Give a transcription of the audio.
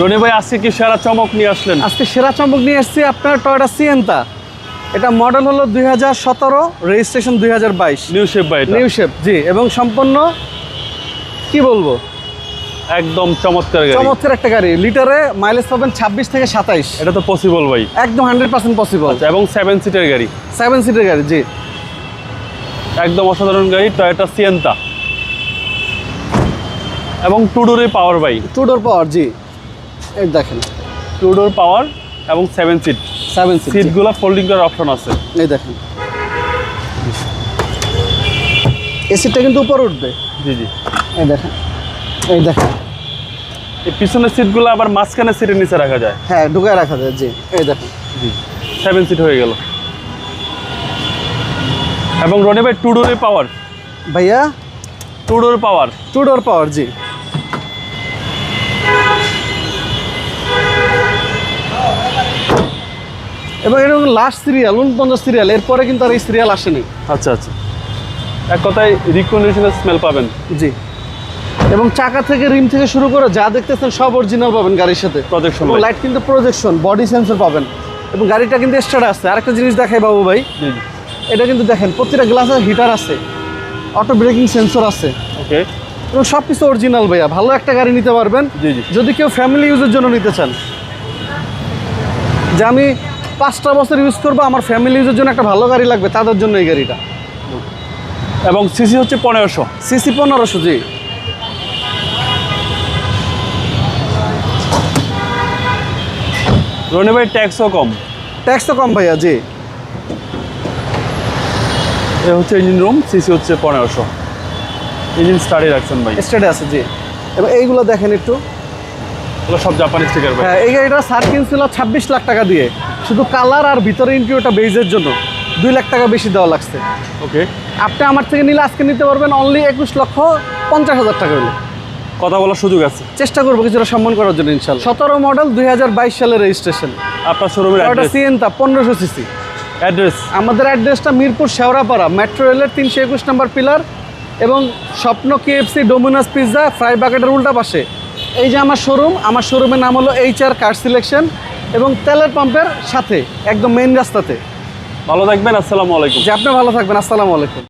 রনি ভাই আজকে কি সেরা চমক নিয়ে আসলেন? আজকে সেরা চমক নিয়ে এসেছি আপনার টয়টা সিয়েন্তা এটা মডেল হলো দুই হাজার সতেরো রেজিস্ট্রেশন দুই হাজার বাইশ। নিউ শেপ এটা। নিউ শেপ জি এবং সম্পূর্ণ কি বলব? একদম চমৎকার গাড়ি। চমৎকার একটা গাড়ি। লিটারে মাইলেজ পাবেন ছাব্বিশ থেকে সাতাইশ। এটা তো পসিবল ভাই। একদম হান্ড্রেড পার্সেন্ট পসিবল এবং সেভেন সিটের গাড়ি। সেভেন সিটের গাড়ি জি। একদম অসাধারণ গাড়ি টয়োটা সিয়েন্তা এবং টুডোরে power by two door power জি। এই দেখেন। টুডোর পাওয়ার এবং সেভেন সিট সেভেন সিট সিটগুলো ফোল্ডিং করার অপশন আছে। এই দেখেন। এসিটা কিন্তু উপরে উঠবে। জি জি। এই দেখেন। এই দেখেন। এই পিছনের সিটগুলো আবার মাঝখানে সিটের নিচে রাখা যায়। হ্যাঁ ঢুকায় রাখা যায় জি। এই দেখেন। জি। সেভেন সিট হয়ে গেল। এবং রনি ভাই টুডোরে পাওয়ার ভাইয়া? Two door power two door power জি। এবং এটা লাস্ট সিরিয়াল উনপঞ্চাশ সিরিয়াল এরপরে কিন্তু আর এই সিরিয়াল আসেনি। আচ্ছা আচ্ছা। এক কথায় রিকন্ডিশনের স্মেল পাবেন। জি। এবং চাকা থেকে রিম থেকে শুরু করে যা দেখতেছেন সব অরিজিনাল পাবেন গাড়ির সাথে। এবং লাইট কিন্তু প্রজেকশন বডি সেন্সর পাবেন। এবং গাড়িটা কিন্তু স্টার্ট আছে। আরেকটা জিনিস দেখাই বাবু ভাই। এটা কিন্তু দেখেন প্রতিটা গ্লাসের হিটার আছে। অটো ব্রেকিং সেন্সর আছে। ওকে এবং সব কিছু অরিজিনাল ভাইয়া। ভালো একটা গাড়ি নিতে পারবেন। যদি কেউ ফ্যামিলি ইউজের জন্য নিতে চান। যে আমি পাঁচটা বছর ইউজ করব আমার ফ্যামিলি ইউজের জন্য একটা ভালো গাড়ি লাগবে তাদের জন্য এই গাড়িটা। এবং সিসি হচ্ছে পনেরোশো। সিসি পনেরোশো জি। রনি ভাই ট্যাক্সও কম। ট্যাক্সও কম ভাইয়া জি। এ হচ্ছে ইঞ্জিন রুম সিসি হচ্ছে পনেরোশো। ইঞ্জিন স্টার্টে রাখছেন ভাই। স্টেটে আছে জি। এবং এইগুলো দেখেন একটু। সব জাপানি স্টিকার ভাই। হ্যাঁ এই গাড়িটা সার কিনছিল ছাব্বিশ লাখ টাকা দিয়ে। শুধু কালার আর ভিতরে ইন্টারভিউটা বেজের জন্য। দুই লাখ টাকা বেশি দেওয়া লাগছে। ওকে আপনি আমার থেকে নিলে আজকে নিতে পারবেন অনলি একুশ লক্ষ পঞ্চাশ হাজার টাকা হলে। কথা বলার সুযোগ আছে। চেষ্টা করব কিছুটা সম্মান করার জন্য ইনশাল্লাহ। সতেরো মডেল দুই হাজার বাইশ সালের রেজিস্ট্রেশন আপনার শোরুমের অ্যাড্রেস সিএনতা পনেরোশো সিসি অ্যাড্রেস আমাদের অ্যাড্রেসটা মিরপুর শেওড়াপাড়া মেট্রো রেলের তিনশো একুশ নম্বর পিলার এবং Shwapno KFC Domino's pizza fry বাকেটের উল্টা পাশে। এই যে আমার শোরুম আমার শোরুমের নাম হলো এইচ আর কার সিলেকশন এবং তেলের পাম্পের সাথে একদম মেইন রাস্তাতে। ভালো থাকবেন আসসালামু আলাইকুম। যে আপনি ভালো থাকবেন আসসালামু আলাইকুম।